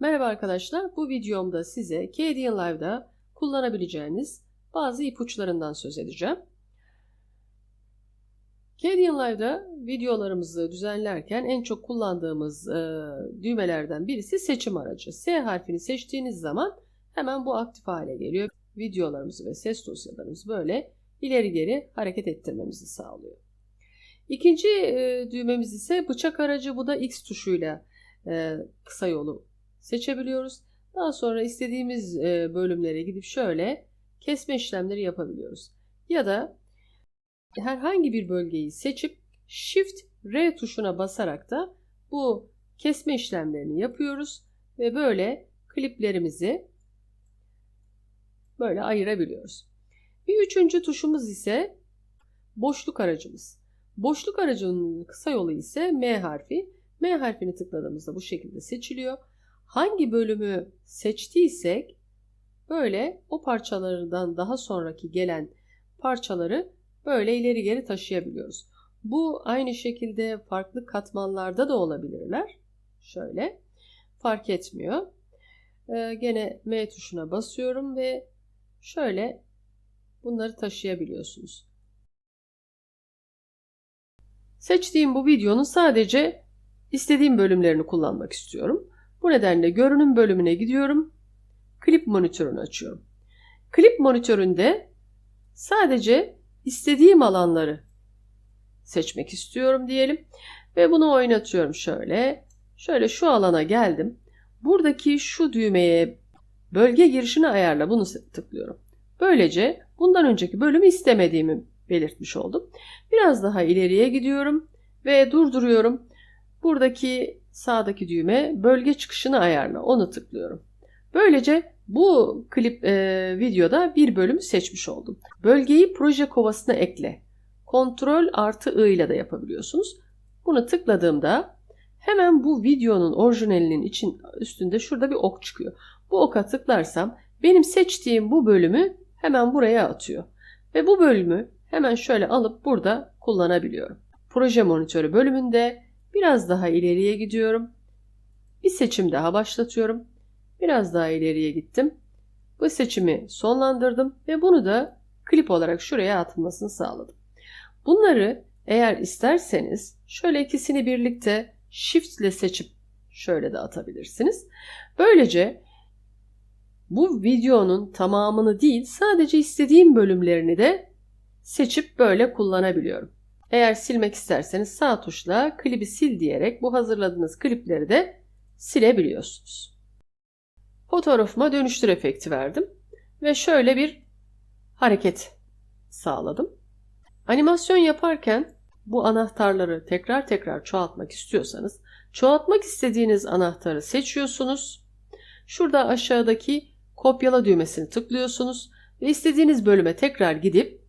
Merhaba arkadaşlar, bu videomda size KDN Live'da kullanabileceğiniz bazı ipuçlarından söz edeceğim. KDN Live'da videolarımızı düzenlerken en çok kullandığımız e, düğmelerden birisi seçim aracı. S harfini seçtiğiniz zaman hemen bu aktif hale geliyor. Videolarımızı ve ses dosyalarımızı böyle ileri geri hareket ettirmemizi sağlıyor. İkinci e, düğmemiz ise bıçak aracı. Bu da X tuşuyla e, kısa yolu seçebiliyoruz. Daha sonra istediğimiz e, bölümlere gidip şöyle kesme işlemleri yapabiliyoruz. Ya da herhangi bir bölgeyi seçip Shift R tuşuna basarak da bu kesme işlemlerini yapıyoruz ve böyle kliplerimizi böyle ayırabiliyoruz. Bir üçüncü tuşumuz ise boşluk aracımız. Boşluk aracının kısa yolu ise M harfi. M harfini tıkladığımızda bu şekilde seçiliyor. Hangi bölümü seçtiysek böyle o parçalardan daha sonraki gelen parçaları böyle ileri geri taşıyabiliyoruz. Bu aynı şekilde farklı katmanlarda da olabilirler. Şöyle fark etmiyor. Ee, gene M tuşuna basıyorum ve şöyle bunları taşıyabiliyorsunuz. Seçtiğim bu videonun sadece istediğim bölümlerini kullanmak istiyorum. Bu nedenle görünüm bölümüne gidiyorum. Klip monitörünü açıyorum. Klip monitöründe sadece istediğim alanları seçmek istiyorum diyelim. Ve bunu oynatıyorum şöyle. Şöyle şu alana geldim. Buradaki şu düğmeye bölge girişini ayarla bunu tıklıyorum. Böylece bundan önceki bölümü istemediğimi belirtmiş oldum. Biraz daha ileriye gidiyorum ve durduruyorum. Buradaki sağdaki düğme bölge çıkışını ayarla. Onu tıklıyorum. Böylece bu klip e, videoda bir bölümü seçmiş oldum. Bölgeyi proje kovasına ekle. Kontrol artı I ile de yapabiliyorsunuz. Bunu tıkladığımda hemen bu videonun orijinalinin için üstünde şurada bir ok çıkıyor. Bu oka tıklarsam benim seçtiğim bu bölümü hemen buraya atıyor. Ve bu bölümü hemen şöyle alıp burada kullanabiliyorum. Proje monitörü bölümünde biraz daha ileriye gidiyorum. Bir seçim daha başlatıyorum. Biraz daha ileriye gittim. Bu seçimi sonlandırdım ve bunu da klip olarak şuraya atılmasını sağladım. Bunları eğer isterseniz şöyle ikisini birlikte shift ile seçip şöyle de atabilirsiniz. Böylece bu videonun tamamını değil sadece istediğim bölümlerini de seçip böyle kullanabiliyorum. Eğer silmek isterseniz sağ tuşla klibi sil diyerek bu hazırladığınız klipleri de silebiliyorsunuz. Fotoğrafıma dönüştür efekti verdim ve şöyle bir hareket sağladım. Animasyon yaparken bu anahtarları tekrar tekrar çoğaltmak istiyorsanız çoğaltmak istediğiniz anahtarı seçiyorsunuz. Şurada aşağıdaki kopyala düğmesini tıklıyorsunuz ve istediğiniz bölüme tekrar gidip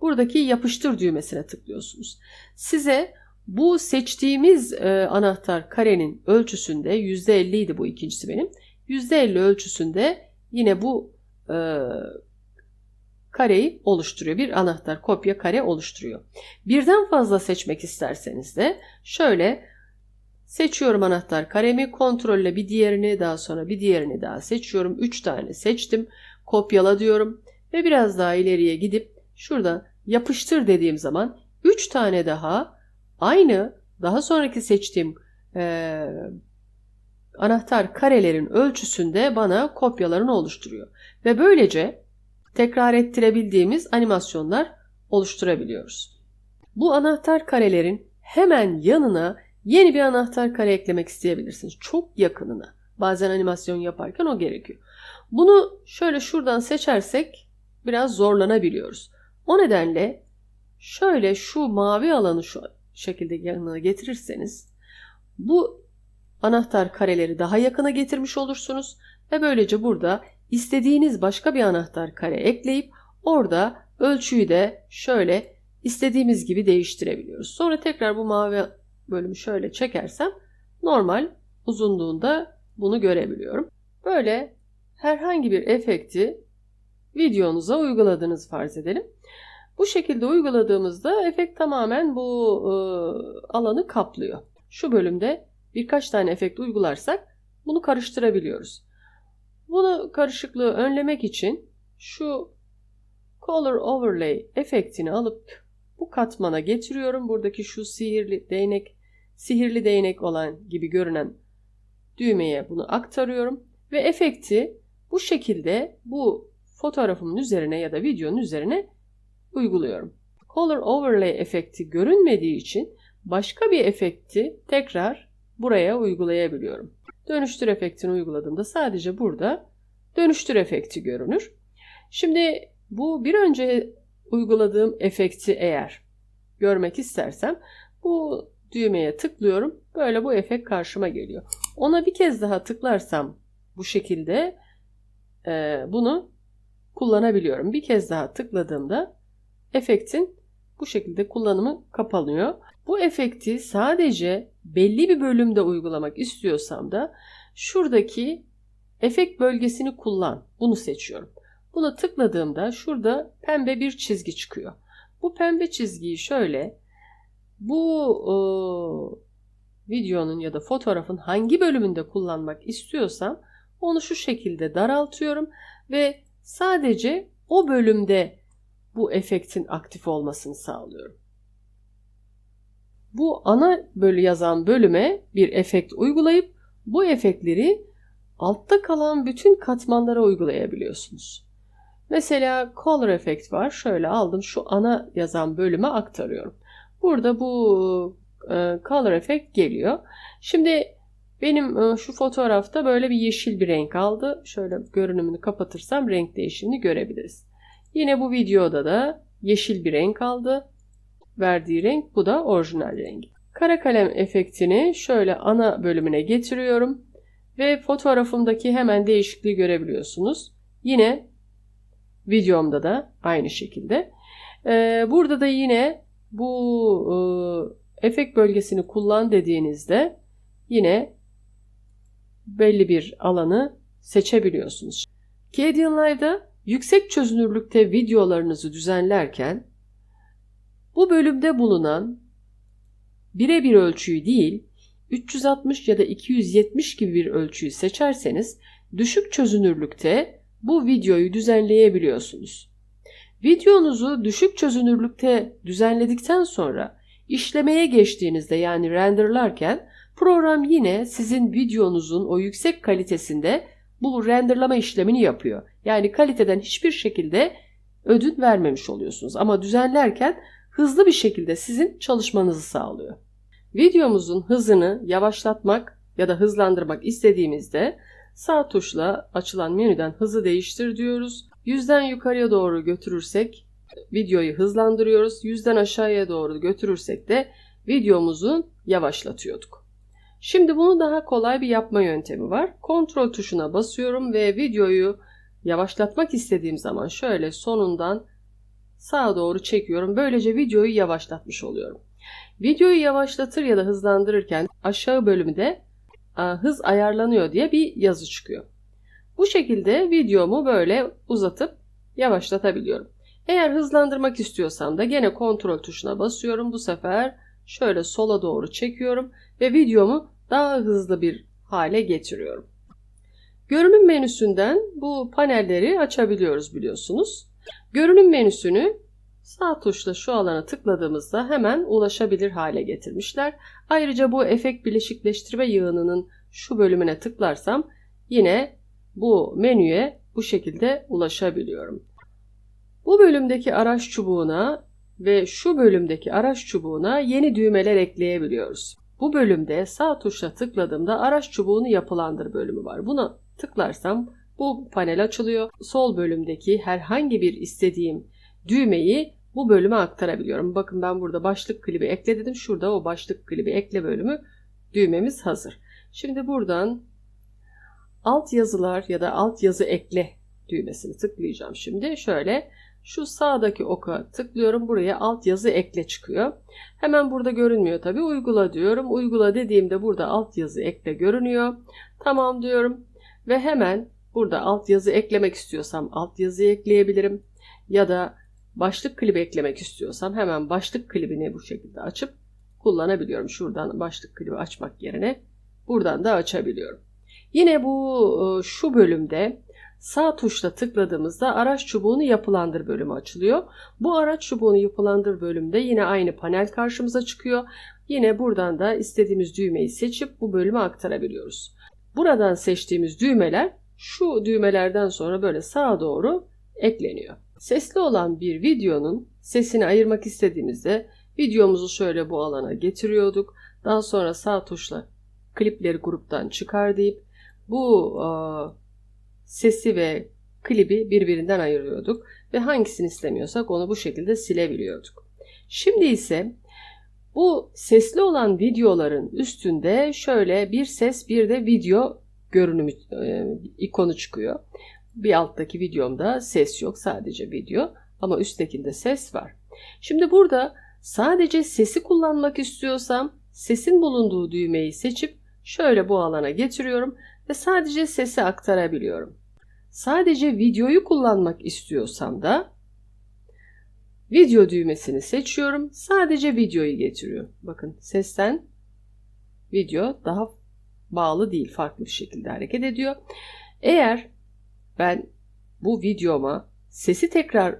buradaki yapıştır düğmesine tıklıyorsunuz. Size bu seçtiğimiz e, anahtar karenin ölçüsünde %50 idi bu ikincisi benim. %50 ölçüsünde yine bu e, kareyi oluşturuyor. Bir anahtar kopya kare oluşturuyor. Birden fazla seçmek isterseniz de şöyle seçiyorum anahtar karemi kontrolle bir diğerini daha sonra bir diğerini daha seçiyorum. 3 tane seçtim. Kopyala diyorum ve biraz daha ileriye gidip şurada yapıştır dediğim zaman 3 tane daha aynı daha sonraki seçtiğim e, anahtar karelerin ölçüsünde bana kopyalarını oluşturuyor. Ve böylece tekrar ettirebildiğimiz animasyonlar oluşturabiliyoruz. Bu anahtar karelerin hemen yanına yeni bir anahtar kare eklemek isteyebilirsiniz. Çok yakınına. Bazen animasyon yaparken o gerekiyor. Bunu şöyle şuradan seçersek biraz zorlanabiliyoruz. O nedenle şöyle şu mavi alanı şu şekilde yanına getirirseniz bu anahtar kareleri daha yakına getirmiş olursunuz ve böylece burada istediğiniz başka bir anahtar kare ekleyip orada ölçüyü de şöyle istediğimiz gibi değiştirebiliyoruz. Sonra tekrar bu mavi bölümü şöyle çekersem normal uzunluğunda bunu görebiliyorum. Böyle herhangi bir efekti videonuza uyguladığınızı farz edelim. Bu şekilde uyguladığımızda efekt tamamen bu e, alanı kaplıyor. Şu bölümde birkaç tane efekt uygularsak bunu karıştırabiliyoruz. Bunu karışıklığı önlemek için şu Color Overlay efektini alıp bu katmana getiriyorum. Buradaki şu sihirli değnek, sihirli değnek olan gibi görünen düğmeye bunu aktarıyorum ve efekti bu şekilde bu fotoğrafımın üzerine ya da videonun üzerine uyguluyorum. Color Overlay efekti görünmediği için başka bir efekti tekrar buraya uygulayabiliyorum. Dönüştür efektini uyguladığımda sadece burada dönüştür efekti görünür. Şimdi bu bir önce uyguladığım efekti eğer görmek istersem bu düğmeye tıklıyorum. Böyle bu efekt karşıma geliyor. Ona bir kez daha tıklarsam bu şekilde e, bunu kullanabiliyorum. Bir kez daha tıkladığımda efektin bu şekilde kullanımı kapanıyor. Bu efekti sadece belli bir bölümde uygulamak istiyorsam da şuradaki efekt bölgesini kullan. Bunu seçiyorum. Buna tıkladığımda şurada pembe bir çizgi çıkıyor. Bu pembe çizgiyi şöyle bu e, videonun ya da fotoğrafın hangi bölümünde kullanmak istiyorsam onu şu şekilde daraltıyorum ve sadece o bölümde bu efektin aktif olmasını sağlıyorum. Bu ana bölü yazan bölüme bir efekt uygulayıp bu efektleri altta kalan bütün katmanlara uygulayabiliyorsunuz. Mesela color effect var. Şöyle aldım şu ana yazan bölüme aktarıyorum. Burada bu e, color effect geliyor. Şimdi benim e, şu fotoğrafta böyle bir yeşil bir renk aldı. Şöyle görünümünü kapatırsam renk değişimini görebiliriz. Yine bu videoda da yeşil bir renk aldı. Verdiği renk bu da orijinal rengi. Kara kalem efektini şöyle ana bölümüne getiriyorum. Ve fotoğrafımdaki hemen değişikliği görebiliyorsunuz. Yine videomda da aynı şekilde. Ee, burada da yine bu e, efekt bölgesini kullan dediğinizde yine belli bir alanı seçebiliyorsunuz. Kadian Live'da yüksek çözünürlükte videolarınızı düzenlerken bu bölümde bulunan birebir ölçüyü değil 360 ya da 270 gibi bir ölçüyü seçerseniz düşük çözünürlükte bu videoyu düzenleyebiliyorsunuz. Videonuzu düşük çözünürlükte düzenledikten sonra işlemeye geçtiğinizde yani renderlarken program yine sizin videonuzun o yüksek kalitesinde bu renderlama işlemini yapıyor. Yani kaliteden hiçbir şekilde ödün vermemiş oluyorsunuz. Ama düzenlerken hızlı bir şekilde sizin çalışmanızı sağlıyor. Videomuzun hızını yavaşlatmak ya da hızlandırmak istediğimizde sağ tuşla açılan menüden hızı değiştir diyoruz. Yüzden yukarıya doğru götürürsek videoyu hızlandırıyoruz. Yüzden aşağıya doğru götürürsek de videomuzu yavaşlatıyorduk. Şimdi bunu daha kolay bir yapma yöntemi var. Kontrol tuşuna basıyorum ve videoyu yavaşlatmak istediğim zaman şöyle sonundan sağa doğru çekiyorum. Böylece videoyu yavaşlatmış oluyorum. Videoyu yavaşlatır ya da hızlandırırken aşağı bölümde hız ayarlanıyor diye bir yazı çıkıyor. Bu şekilde videomu böyle uzatıp yavaşlatabiliyorum. Eğer hızlandırmak istiyorsam da gene kontrol tuşuna basıyorum. Bu sefer şöyle sola doğru çekiyorum ve videomu daha hızlı bir hale getiriyorum. Görünüm menüsünden bu panelleri açabiliyoruz biliyorsunuz. Görünüm menüsünü sağ tuşla şu alana tıkladığımızda hemen ulaşabilir hale getirmişler. Ayrıca bu efekt bileşikleştirme yığınının şu bölümüne tıklarsam yine bu menüye bu şekilde ulaşabiliyorum. Bu bölümdeki araç çubuğuna ve şu bölümdeki araç çubuğuna yeni düğmeler ekleyebiliyoruz. Bu bölümde sağ tuşla tıkladığımda araç çubuğunu yapılandır bölümü var. Buna tıklarsam bu panel açılıyor. Sol bölümdeki herhangi bir istediğim düğmeyi bu bölüme aktarabiliyorum. Bakın ben burada başlık klibi ekle dedim. Şurada o başlık klibi ekle bölümü düğmemiz hazır. Şimdi buradan alt yazılar ya da alt yazı ekle düğmesini tıklayacağım şimdi. Şöyle şu sağdaki oka tıklıyorum. Buraya alt yazı ekle çıkıyor. Hemen burada görünmüyor tabi. Uygula diyorum. Uygula dediğimde burada alt yazı ekle görünüyor. Tamam diyorum. Ve hemen burada alt yazı eklemek istiyorsam alt yazı ekleyebilirim. Ya da başlık klibi eklemek istiyorsam hemen başlık klibini bu şekilde açıp kullanabiliyorum. Şuradan başlık klibi açmak yerine buradan da açabiliyorum. Yine bu e, şu bölümde sağ tuşla tıkladığımızda araç çubuğunu yapılandır bölümü açılıyor. Bu araç çubuğunu yapılandır bölümde yine aynı panel karşımıza çıkıyor. Yine buradan da istediğimiz düğmeyi seçip bu bölüme aktarabiliyoruz. Buradan seçtiğimiz düğmeler şu düğmelerden sonra böyle sağa doğru ekleniyor. Sesli olan bir videonun sesini ayırmak istediğimizde videomuzu şöyle bu alana getiriyorduk. Daha sonra sağ tuşla klipleri gruptan çıkar deyip bu sesi ve klibi birbirinden ayırıyorduk ve hangisini istemiyorsak onu bu şekilde silebiliyorduk. Şimdi ise bu sesli olan videoların üstünde şöyle bir ses bir de video görünümü e, ikonu çıkıyor. Bir alttaki videomda ses yok sadece video ama üsttekinde ses var. Şimdi burada sadece sesi kullanmak istiyorsam sesin bulunduğu düğmeyi seçip şöyle bu alana getiriyorum ve sadece sesi aktarabiliyorum. Sadece videoyu kullanmak istiyorsam da video düğmesini seçiyorum. Sadece videoyu getiriyor. Bakın sesten video daha bağlı değil, farklı bir şekilde hareket ediyor. Eğer ben bu videoma sesi tekrar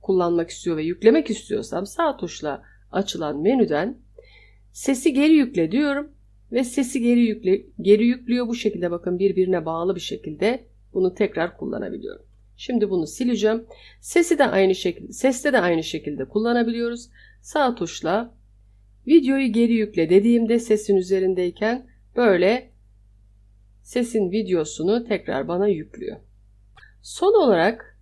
kullanmak istiyor ve yüklemek istiyorsam sağ tuşla açılan menüden sesi geri yükle diyorum ve sesi geri yükle geri yüklüyor bu şekilde bakın birbirine bağlı bir şekilde bunu tekrar kullanabiliyorum. Şimdi bunu sileceğim. Sesi de aynı şekilde seste de aynı şekilde kullanabiliyoruz. Sağ tuşla videoyu geri yükle dediğimde sesin üzerindeyken böyle sesin videosunu tekrar bana yüklüyor. Son olarak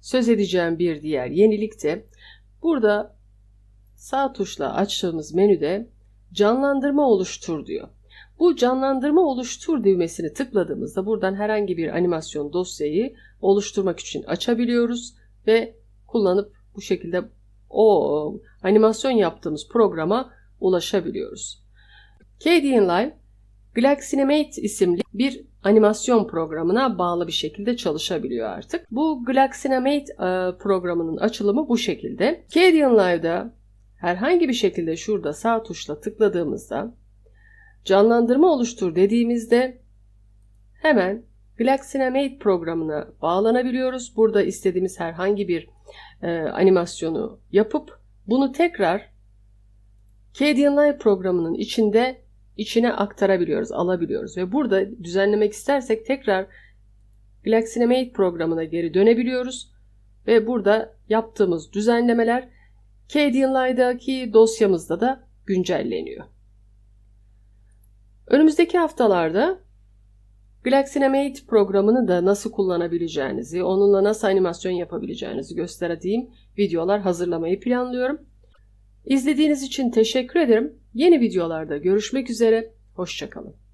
söz edeceğim bir diğer yenilik de burada sağ tuşla açtığımız menüde canlandırma oluştur diyor. Bu canlandırma oluştur düğmesini tıkladığımızda buradan herhangi bir animasyon dosyayı oluşturmak için açabiliyoruz ve kullanıp bu şekilde o animasyon yaptığımız programa ulaşabiliyoruz. KDN Live Galaxy Animate isimli bir animasyon programına bağlı bir şekilde çalışabiliyor artık. Bu Galaxy Animate e, programının açılımı bu şekilde. KDN Live'da herhangi bir şekilde şurada sağ tuşla tıkladığımızda canlandırma oluştur dediğimizde hemen Galaxy Animate programına bağlanabiliyoruz. Burada istediğimiz herhangi bir e, animasyonu yapıp bunu tekrar KDNLive programının içinde içine aktarabiliyoruz, alabiliyoruz ve burada düzenlemek istersek tekrar Galaxy Animate programına geri dönebiliyoruz ve burada yaptığımız düzenlemeler KDNLive'daki dosyamızda da güncelleniyor. Önümüzdeki haftalarda Galaxy Animate programını da nasıl kullanabileceğinizi, onunla nasıl animasyon yapabileceğinizi gösterdiğim videolar hazırlamayı planlıyorum. İzlediğiniz için teşekkür ederim. Yeni videolarda görüşmek üzere. Hoşçakalın.